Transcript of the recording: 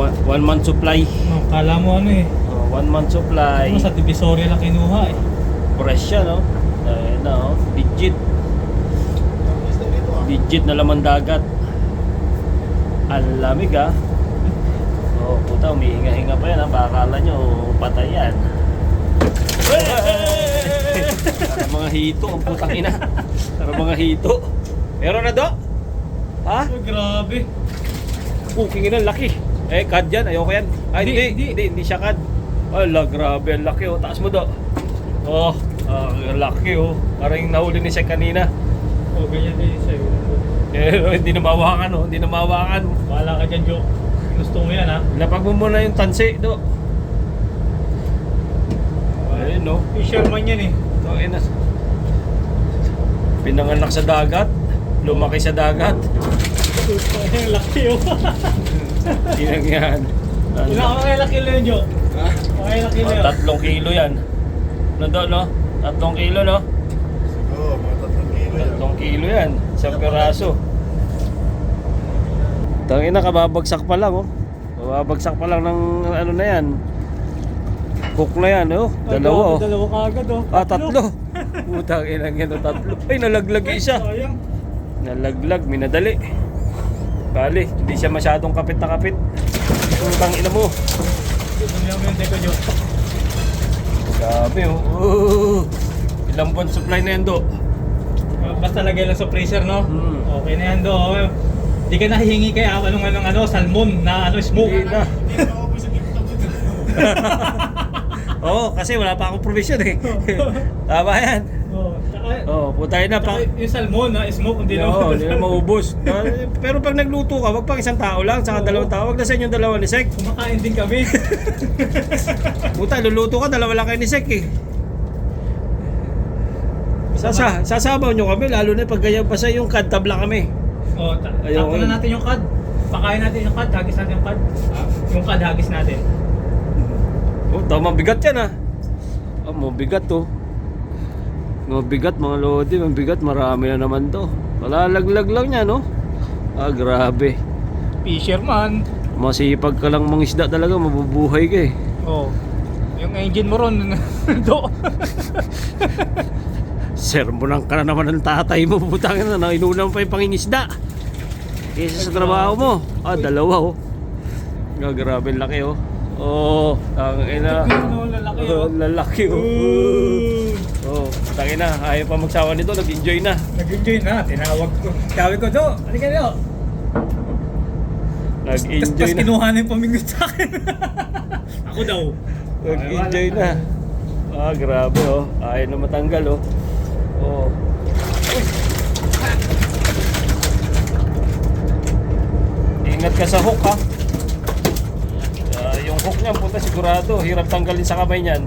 one, one month supply. Oh, kala mo ano eh. Oh, one month supply. Ano, sa Divisoria lang kinuha eh. Fresh siya, no? Ayun na, oh. Legit. Legit na laman dagat. Ang lamig, ah. Oh, puta, umihinga-hinga pa yan, ah. Baka akala nyo, patay yan. Para mga hito, ang putang ina. Para mga hito. Meron na do? Ha? Oh, grabe. Puking ina, laki. Eh, kad yan. Ayoko yan. Ay, Hindi, hindi, hindi. hindi, siya kad. Ala, grabe. Ang laki, oh. Taas mo, do. Oh, ang laki, oh. Parang yung nahuli ni siya kanina. Oh, ganyan din sa'yo. Eh, hindi na mawakan, oh. Hindi na mawakan. Bahala ka dyan, Joe. Gusto mo yan, ha? Lapag mo muna yung tansi, do. Ayun, no. Fisherman yan eh. Ito, ayun na. Pinanganak sa dagat. Lumaki sa dagat. Laki, oh. Tinang yan. Ilang kakailang kilo yun, Joe? Ha? Kakailang kilo yun. tatlong kilo yan. Ano do, no? Tatlong kilo, no? Oo, mga tatlong kilo yan. Tatlong kilo yan. Isang peraso. Tangin na, kababagsak pa lang, oh. Kababagsak pa lang ng ano na yan. Cook na yan, oh. Dalawa, oh. Dalawa kagad, oh. Ah, tatlo. Putang inang yan, oh, tatlo. Ay, nalaglag isa. Nalaglag, minadali. Bali, hindi siya masyadong kapit na kapit. Putang ina mo. Grabe, oh. Uh, ilang buwan supply na yan, do. Basta lagay lang sa freezer, no? Hmm. Okay na yan, do. Hindi ka nahihingi kay anong anong ano, salmon na ano, smoke. Hindi na. Ako. Oo, kasi wala pa akong provision eh. Tama yan. Oh, tsaka, Oo, oh, putay na pa. yung salmon na smoke, hindi Oo, na. hindi na maubos. Ah, Pero pag nagluto ka, wag pang isang tao lang, saka Oo. dalawang tao. Wag na sa inyong dalawa ni Sek. Kumakain din kami. Puta, luluto ka, dalawa lang kayo ni Sek eh. Sasa, sasabaw nyo kami, lalo na pag ganyan pa sa yung kad tabla kami. oh, ta- Ayaw tapon ko. na natin yung cod. Pakain natin yung cod, hagis natin yung cod. Yung cod, hagis natin. Oh, tama bigat yan ah. Oh, mabigat to. Mabigat mga lodi, mabigat, marami na naman to. Malalaglag lang niya, no? Ah, grabe. Fisherman. Masipag ka lang mangisda talaga, mabubuhay ka eh. Oh. Yung engine mo ron, do. Sermonan ka na naman ng tatay mo, putang na, inulam pa yung pangingisda. Kesa sa trabaho mo. Ah, dalawa oh. Ah, grabe laki oh. Oh, ang ina. Lalaki oh. lalaki oh. Oh, tangin na, ayaw pa magsawa nito, nag-enjoy na. Nag-enjoy na, tinawag ko. Sabi ko, do, halika. Tapos Nag-enjoy na. kinuha na yung pamingot sa akin. Ako daw. Nag-enjoy na. Ah, grabe oh. Ayaw na matanggal oh. Oh. Ingat ka sa hook ha. Ah, yung hook niyan, puta sigurado, hirap tanggalin sa kamay niyan.